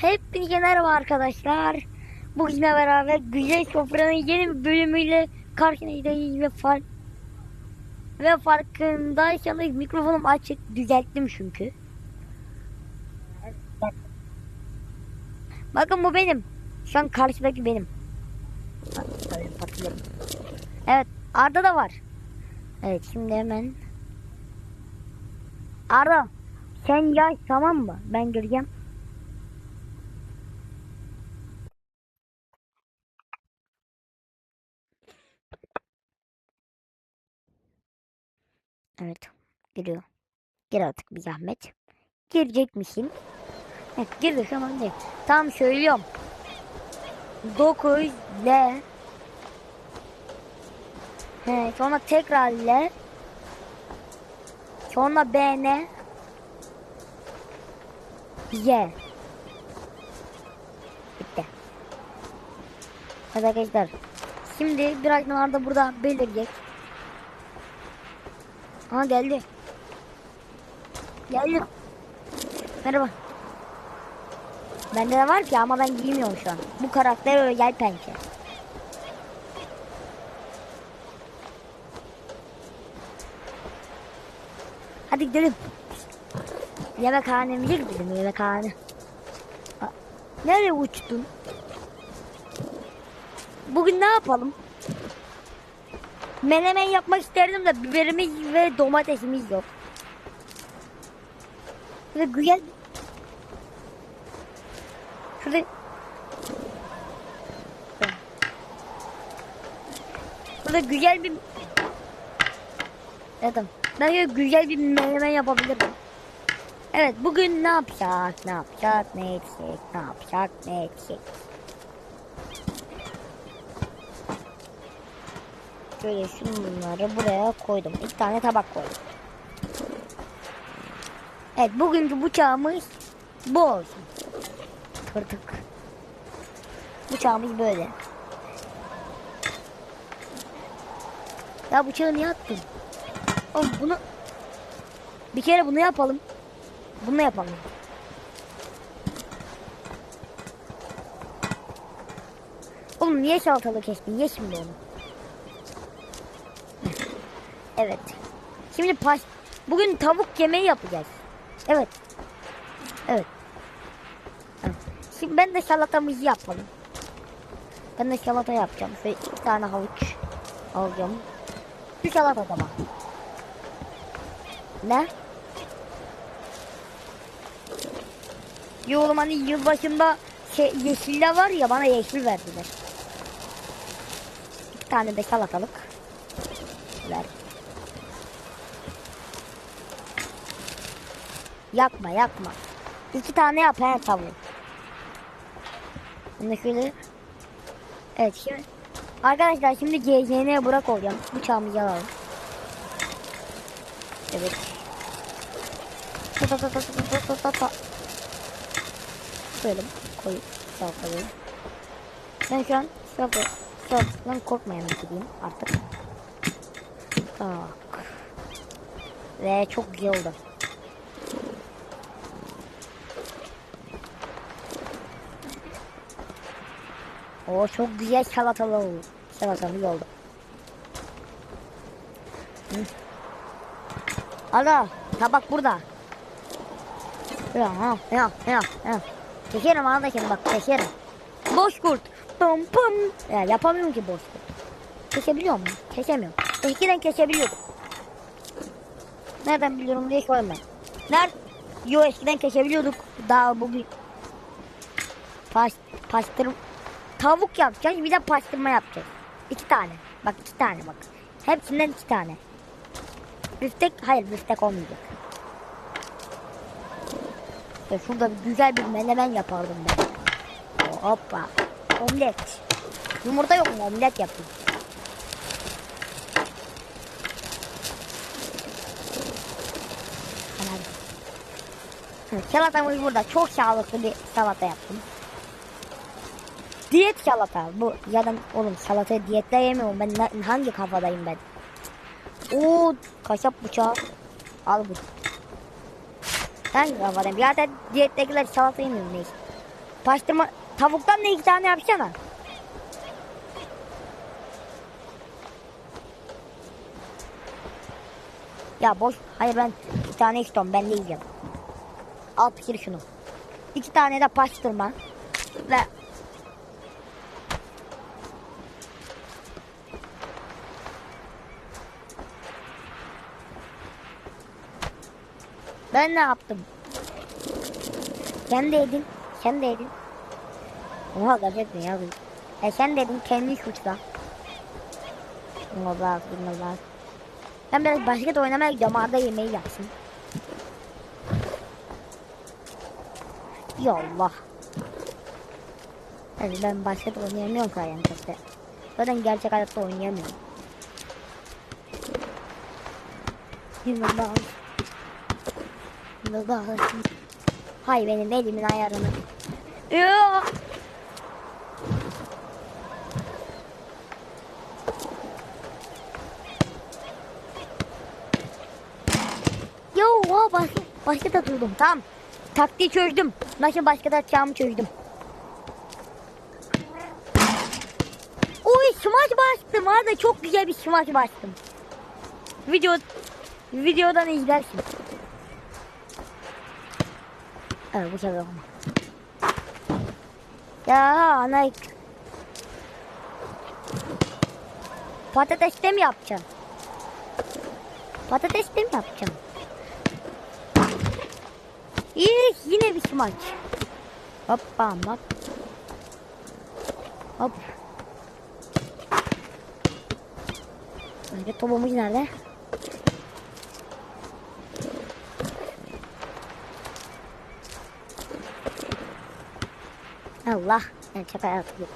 Hepinize merhaba arkadaşlar. Bugünle beraber Güzel Sofra'nın yeni bir bölümüyle karşınızdayız ve fark ve farkındaysanız mikrofonum açık düzelttim çünkü. Bakın bu benim. Şu an karşıdaki benim. Evet Arda da var. Evet şimdi hemen Arda sen yay tamam mı? Ben göreceğim. Evet. Giriyor. Gir artık bir zahmet. Girecek misin? Evet girdi tamam değil. Tamam söylüyorum. 9 L He, sonra tekrar L Sonra B N Y Bitti. Evet arkadaşlar. Şimdi birazdan Arda burada belirecek. Aha geldi. Geldi. Merhaba. Bende de var ki ama ben giymiyorum şu an. Bu karakter gel pençe. Hadi gidelim. Yemekhanemize gidelim yemekhane. Nereye uçtun? Bugün ne yapalım? Menemen yapmak isterdim de biberimiz ve domatesimiz yok. Ve güzel Şurada Burada güzel bir ben şöyle güzel bir menemen yapabilirim. Evet bugün ne yapacak, ne yapacak, ne edecek, ne yapacak, ne edecek. Şöyle şunları buraya koydum. İki tane tabak koydum. Evet bugünkü bıçağımız bu olsun. Kırdık. Bıçağımız böyle. Ya bıçağı niye attın? Oğlum bunu bir kere bunu yapalım. Bunu yapalım. Oğlum niye salatalık kestin? Ye şimdi onu. Evet. Şimdi pas bugün tavuk yemeği yapacağız. Evet. Evet. Şimdi ben de salatamızı yapalım. Ben de salata yapacağım. Şöyle iki tane havuç alacağım. Bir salata tamam. Ne? Yo oğlum hani yılbaşında şey, yeşiller var ya bana yeşil verdiler. İki tane de salatalık. Ver. Yakma yakma. İki tane yap he tavuğu. Şimdi şöyle. Evet şimdi. Arkadaşlar şimdi CZN'ye bırak olacağım. Bıçağımızı alalım. Evet. Ta ta ta ta ta ta ta ta. Böyle koyup salkalayayım. Ben şu an salka salkadan korkmayan gideyim artık. Tak. Ve çok güzel oldu. O çok güzel salatalı oldu. Salatalı oldu. Hı. Ala tabak burada. Ya ha ya ya ya. Keserim arkadaşım bak keserim. Boş kurt. Pım pım. Ya yapamıyorum ki boş kurt. Kesebiliyor muyum? Kesemiyorum. Eskiden kesebiliyordum. Nereden biliyorum diye sorma. Nerede? Yo eskiden kesebiliyorduk. Daha bugün. Pas, pastırma. Tavuk yapacağız bir de pastırma yapacağız. İki tane. Bak iki tane bak. Hepsinden iki tane. Büftek hayır büftek olmayacak. Ya şurada bir güzel bir menemen yapardım ben. Hoppa. Omlet. Yumurta yok mu? Omlet yapayım. Salatamız burada. Çok sağlıklı bir salata yaptım. Diyet salata bu. Da oğlum salatayı diyetle yemiyorum. Ben ne- hangi kafadayım ben? Oo kaşap bıçağı. Al bu. Hangi kafadayım? Zaten diyettekiler salata yemiyorum neyse. Pastırma tavuktan da iki tane yapsana. Ya boş. Hayır ben bir tane istiyorum. Ben de yiyeceğim. Al pişir şunu. İki tane de pastırma. Ve Ben ne yaptım? Sen de yedin. Sen de yedin. Oha gerçekten ya. E sen dedin kendi suçla. Buna bak. Ben biraz basket oynamaya gidiyorum. Arda yemeği yapsın. Ya Allah. Yani ben basket oynayamıyorum Kayentep'te. Zaten gerçek hayatta oynayamıyorum. Yine bak. Yine bak. Hay benim elimin ayarını. Ya. Yo, o başka, başka takıldım. Tamam. Taktiği çözdüm. Nasıl başka atacağımı çözdüm. Oy smash bastım. Arada çok güzel bir smash bastım. Video videodan izlersin. Evet bu sefer olma. Ya ana Patates de mi yapacaksın? Patates de mi yapacaksın? İyi yine bir smaç. Hop bam hop. Böyle topumuz nerede? Allah. Ben çok hayatım.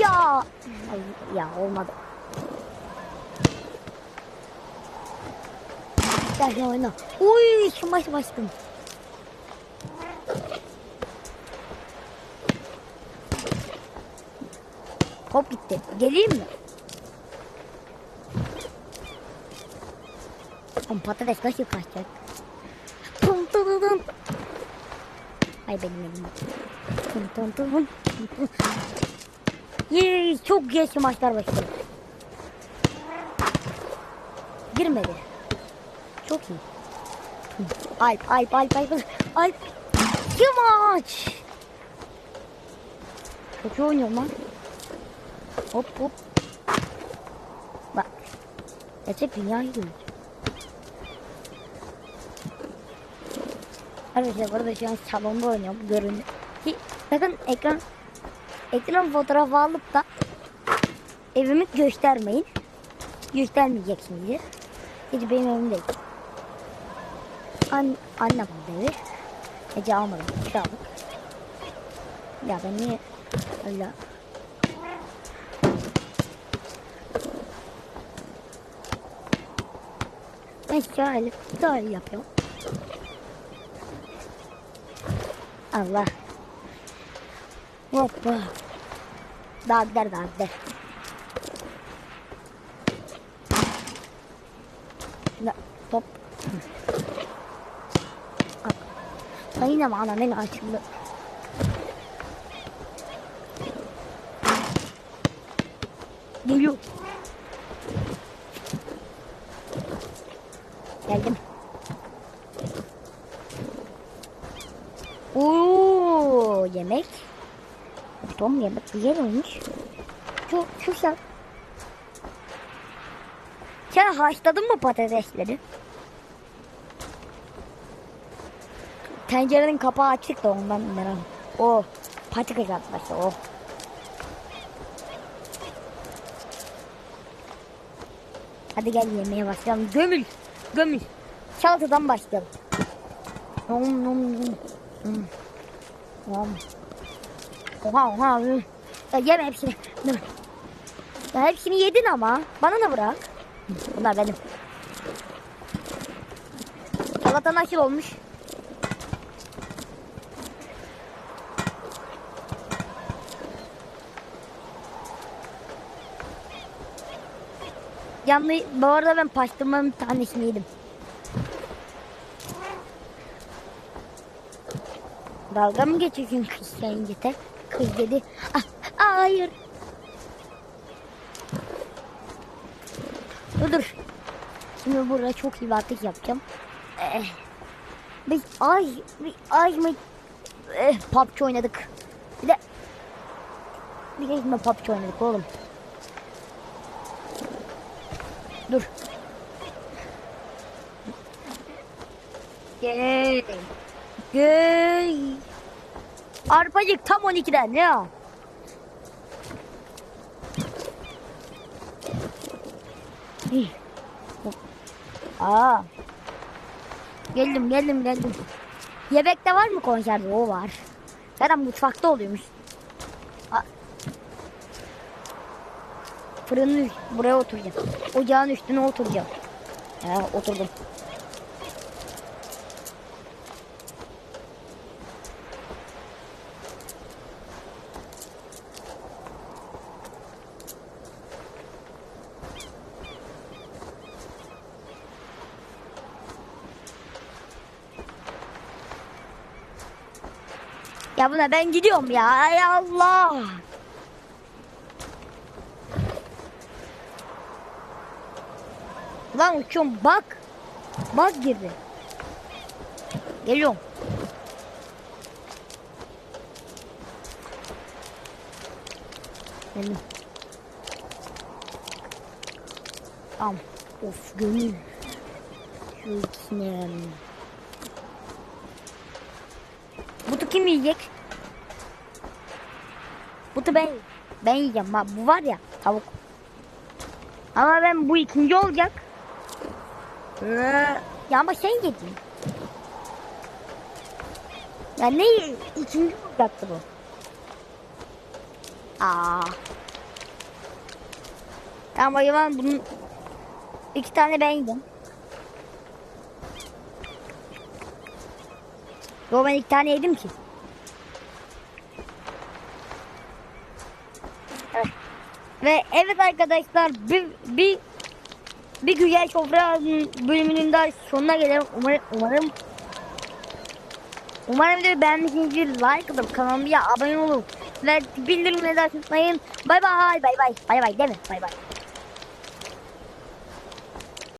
Ya. Ay, ya olmadı. Gel gel oyna. Uy maç bastım. Top gitti. Geleyim mi? Oğlum patates nasıl kaçacak? Ay benim elim. Tum tum tum. Yee, çok geç maçlar başladı. Girmedi. Çok iyi. Alp, Alp, Alp, Alp, Alp. Yamaç. Çok iyi oynuyorum lan. Hop hop. Bak. Gerçek dünyayı görüyoruz. Arkadaşlar burada şu an salonda oynuyorum. Görün. Ki bakın ekran ekran fotoğrafı alıp da evimi göstermeyin. Göstermeyeceksiniz. Hiç benim evim değil. An annem evi. Ece almadım. Çaldık. Ya ben niye öyle Ben şöyle şöyle yapıyorum. Allah. Hoppa. Daha gider daha gider. La, top. Ay yine bana ne açıldı. Geliyor. Geldim. Oo yemek. Tom yemek güzel olmuş. Çok güzel. Sen haşladın mı patatesleri? Tencerenin kapağı açık da ondan merak. O patika arkadaşlar o. Hadi gel yemeğe başlayalım. Gömül. Gömül. Salatadan başlayalım. Nom nom nom. Hmm. Nom. Oha oha. Ya yeme hepsini. Ya hepsini yedin ama. Bana da bırak. Bunlar benim. Salata nasıl olmuş? Yanlış, bu arada ben pastırmanın tanesini yedim. Dalga mı geçiyorsun kız sen gete? Kız dedi. Ah, hayır. Dur dur. Şimdi burada çok atış yapacağım. Eh. Biz ay, bir ay mı? Eh, PUBG oynadık. Bir de bir de şimdi PUBG oynadık oğlum. Dur. Gel. Gel. Arpacık tam 12'den ya. Aa. Geldim geldim geldim. Yemekte var mı konserve? O var. Zaten mutfakta oluyormuş. Aa. Fırının buraya oturacağım. Ocağın üstüne oturacağım. He oturdum. Ya buna ben gidiyorum ya. Ay Allah. Lan uçuyorum bak. Bak girdi. Geliyorum. Geldim. Tamam. Of gönül. Şu ikisini. Kim yiyecek? Butu ben ben yiyeceğim. Bak bu var ya tavuk. Ama ben bu ikinci olacak. Ee, Ya ama sen yedin. Ya ne ikinci olacaktı bu? Aa. Tamam o zaman bunun iki tane ben yedim. Yo ben iki tane yedim ki. Ve evet arkadaşlar bir bir bir güzel sofra bölümünün daha sonuna gelelim. Umarım umarım Umarım videoyu beğenmişsinizdir. Like atıp kanalıma abone olun. Ve bildirimleri de açmayın. Bay bay bay bay. Bay bay değil mi? Bay bay.